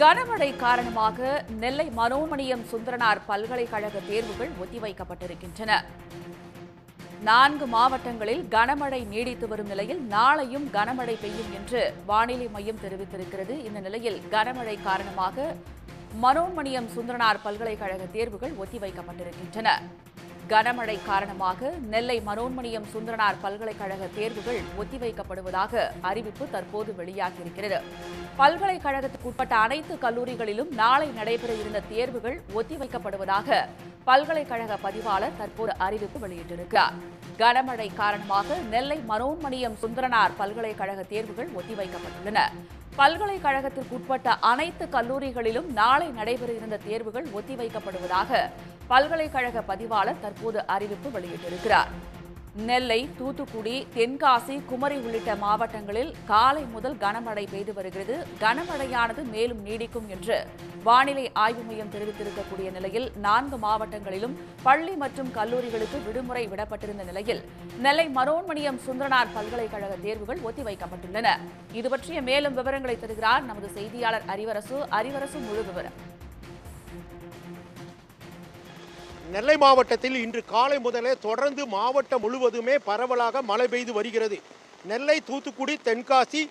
கனமழை காரணமாக நெல்லை மனோமணியம் சுந்தரனார் பல்கலைக்கழக தேர்வுகள் ஒத்திவைக்கப்பட்டிருக்கின்றன. நான்கு மாவட்டங்களில் கனமழை நீடித்து வரும் நிலையில் நாளையும் கனமழை பெய்யும் என்று வானிலை மையம் தெரிவித்திருக்கிறது. இந்த நிலையில் கனமழை காரணமாக மனோன்மணியம் சுந்தரனார் பல்கலைக்கழக தேர்வுகள் ஒத்திவைக்கப்பட்டிருக்கின்றன. கனமழை காரணமாக நெல்லை மனோன்மணியம் சுந்தரனார் பல்கலைக்கழக தேர்வுகள் ஒத்திவைக்கப்படுவதாக அறிவிப்பு தற்போது வெளியாகியிருக்கிறது. பல்கலைக்கழகத்துக்குட்பட்ட அனைத்து கல்லூரிகளிலும் நாளை நடைபெற இருந்த தேர்வுகள் ஒத்திவைக்கப்படுவதாக பல்கலைக்கழக பதிவாளர் தற்போது அறிவிப்பு வெளியிட்டிருக்கிறார். கனமழை காரணமாக நெல்லை மனோன்மணியம் சுந்தரனார் பல்கலைக்கழக தேர்வுகள் ஒத்திவைக்கப்பட்டுள்ளன. பல்கலைக்கழகத்திற்குட்பட்ட அனைத்து கல்லூரிகளிலும் நாளை நடைபெற இருந்த தேர்வுகள் ஒத்திவைக்கப்படுவதாக பல்கலைக்கழக பதிவாளர் தற்போது அறிவிப்பு வெளியிட்டிருக்கிறார். நெல்லை தூத்துக்குடி தென்காசி குமரி உள்ளிட்ட மாவட்டங்களில் காலை முதல் கனமழை பெய்து வருகிறது. கனமழையானது மேலும் நீடிக்கும் என்று வானிலை ஆய்வு மையம் தெரிவித்திருக்கக்கூடிய நிலையில் நான்கு மாவட்டங்களிலும் பள்ளி மற்றும் கல்லூரிகளுக்கு விடுமுறை விடப்பட்டிருந்த நிலையில் நெல்லை மரோன்மணியம் சுந்தரனார் பல்கலைக்கழக தேர்வுகள் ஒத்திவைக்கப்பட்டுள்ளன. இது பற்றிய மேலும் விவரங்களை தருகிறார் நமது செய்தியாளர் அறிவரசு. அறிவரசு முழு விவரம். நெல்லை மாவட்டத்தில் இன்று காலை முதலே தொடர்ந்து மாவட்டம் முழுவதுமே பரவலாக மழை பெய்து வருகிறது. நெல்லை தூத்துக்குடி தென்காசி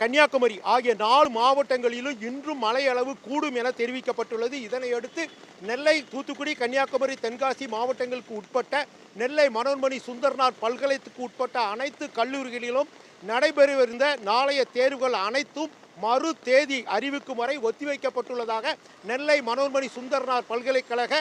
கன்னியாகுமரி ஆகிய நாலு மாவட்டங்களிலும் இன்றும் மழை அளவு கூடும் என தெரிவிக்கப்பட்டுள்ளது. இதனையடுத்து நெல்லை தூத்துக்குடி கன்னியாகுமரி தென்காசி மாவட்டங்களுக்கு உட்பட்ட நெல்லை மனோன்மணி சுந்தர்நாத் பல்கலைத்துக்கு உட்பட்ட அனைத்து கல்லூரிகளிலும் நடைபெறவிருந்த நாளைய தேர்வுகள் அனைத்தும் மறு தேதி அறிவிக்கும் வரை ஒத்திவைக்கப்பட்டுள்ளதாக நெல்லை மனோன்மணி சுந்தர்நாத் பல்கலைக்கழக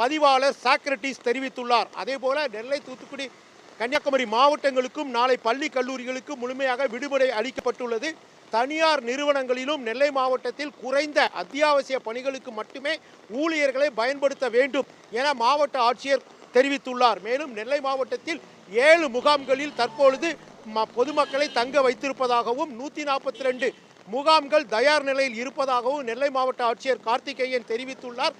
பதிவாளர் சாக்ரட்டிஸ் தெரிவித்துள்ளார். அதேபோல நெல்லை தூத்துக்குடி கன்னியாகுமரி மாவட்டங்களுக்கும் நாளை பள்ளி கல்லூரிகளுக்கும் முழுமையாக விடுமுறை அளிக்கப்பட்டுள்ளது. தனியார் நிறுவனங்களிலும் நெல்லை மாவட்டத்தில் குறைந்த அத்தியாவசிய பணிகளுக்கு மட்டுமே ஊழியர்களை பயன்படுத்த வேண்டும் என மாவட்ட ஆட்சியர் தெரிவித்துள்ளார். மேலும் நெல்லை மாவட்டத்தில் ஏழு முகாம்களில் தற்பொழுது ம- பொதுமக்களை தங்க வைத்திருப்பதாகவும் நூற்றி நாற்பத்தி ரெண்டு முகாம்கள் தயார் நிலையில் இருப்பதாகவும் நெல்லை மாவட்ட ஆட்சியர் கார்த்திகேயன் தெரிவித்துள்ளார்.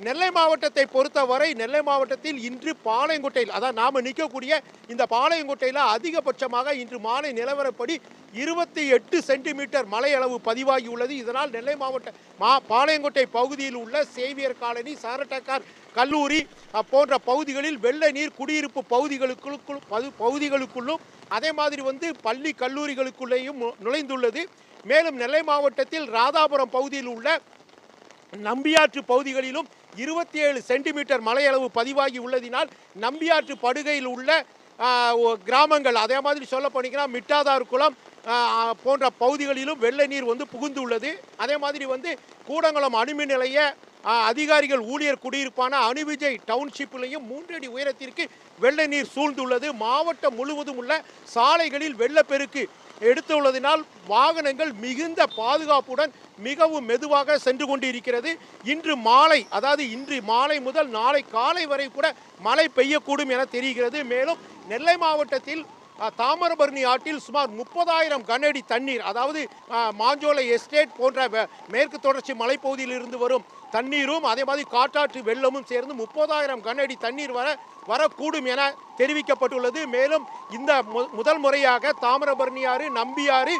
நெல்லை மாவட்டத்தை பொறுத்தவரை நெல்லை மாவட்டத்தில் இன்று பாளையங்கோட்டையில் அதான் நாம் நிற்கக்கூடிய இந்த பாளையங்கோட்டையில் அதிகபட்சமாக இன்று மாலை நிலவரப்படி இருபத்தி எட்டு சென்டிமீட்டர் மலையளவு பதிவாகியுள்ளது பதிவாகி உள்ளது. இதனால் நெல்லை மாவட்ட மா பாளையங்கோட்டை பகுதியில் உள்ள சேவியர் காலனி சாரட்டக்கார் கல்லூரி போன்ற பகுதிகளில் வெள்ள நீர் குடியிருப்பு பகுதிகளுக்குள் பகு- பகுதிகளுக்குள்ளும் அதே மாதிரி வந்து பள்ளி கல்லூரிகளுக்குள்ளேயும் நுழைந்துள்ளது. மேலும் நெல்லை மாவட்டத்தில் ராதாபுரம் பகுதியில் உள்ள நம்பியாற்று பகுதிகளிலும் இருபத்தி ஏழு சென்டிமீட்டர் மழையளவு பதிவாகி உள்ளதினால் நம்பியாற்று படுகையில் உள்ள கிராமங்கள் அதே மாதிரி சொல்ல போனீங்கன்னா மிட்டாதார் குளம் போன்ற பகுதிகளிலும் வெள்ள நீர் வந்து புகுந்துள்ளது அதே மாதிரி வந்து கூடங்குளம் அணுமின் நிலைய அதிகாரிகள் ஊழியர் குடியிருப்பான அணுவிஜய் டவுன்ஷிப்பிலையும் மூன்றடி உயரத்திற்கு வெள்ள நீர் சூழ்ந்துள்ளது. மாவட்டம் முழுவதும் உள்ள சாலைகளில் வெள்ளப்பெருக்கு எடுத்துள்ளதினால் வாகனங்கள் மிகுந்த பாதுகாப்புடன் மிகவும் மெதுவாக சென்று கொண்டிருக்கிறது. இன்று மாலை அதாவது இன்று மாலை முதல் நாளை காலை வரை கூட மழை பெய்யக்கூடும் என தெரிகிறது. மேலும் நெல்லை மாவட்டத்தில் தாமிரபரணி ஆற்றில் சுமார் முப்பதாயிரம் கனஅடி தண்ணீர் அதாவது மாஞ்சோலை எஸ்டேட் போன்ற மேற்கு தொடர்ச்சி மலைப்பகுதியில் இருந்து வரும் தண்ணீரும் அதே மாதிரி காட்டாற்று வெள்ளமும் சேர்ந்து முப்பதாயிரம் கனஅடி தண்ணீர் வர வரக்கூடும் என தெரிவிக்கப்பட்டுள்ளது. மேலும் இந்த மு- முதல் முறையாக தாமிரபரணி ஆறு நம்பியாறு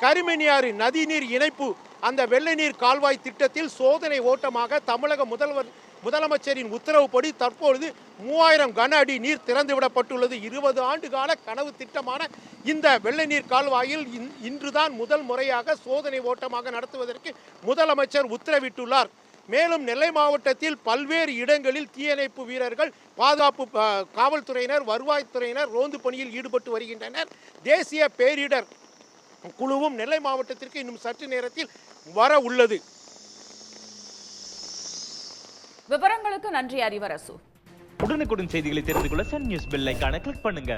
கரிமணியாறு நதிநீர் இணைப்பு அந்த வெள்ளை நீர் கால்வாய் திட்டத்தில் சோதனை ஓட்டமாக தமிழக முதல்வர் முதலமைச்சரின் உத்தரவுப்படி தற்பொழுது மூவாயிரம் கன அடி நீர் திறந்துவிடப்பட்டுள்ளது. இருபது ஆண்டு கால கனவு திட்டமான இந்த வெள்ளை நீர் கால்வாயில் இன்றுதான் முதல் முறையாக சோதனை ஓட்டமாக நடத்துவதற்கு முதலமைச்சர் உத்தரவிட்டுள்ளார். மேலும் நெல்லை மாவட்டத்தில் பல்வேறு இடங்களில் தீயணைப்பு வீரர்கள் பாதுகாப்பு காவல்துறையினர் வருவாய்த்துறையினர் ரோந்து பணியில் ஈடுபட்டு வருகின்றனர். தேசிய பேரிடர் குழுவும் நெல்லை மாவட்டத்திற்கு இன்னும் சற்று நேரத்தில் வர உள்ளது. விவரங்களுக்கு நன்றி அறிவரசு. உடனுக்குடன் செய்திகளை தெரிந்து கொள்ள சன் நியூஸ் பெல் ஐகானை கிளிக் பண்ணுங்க.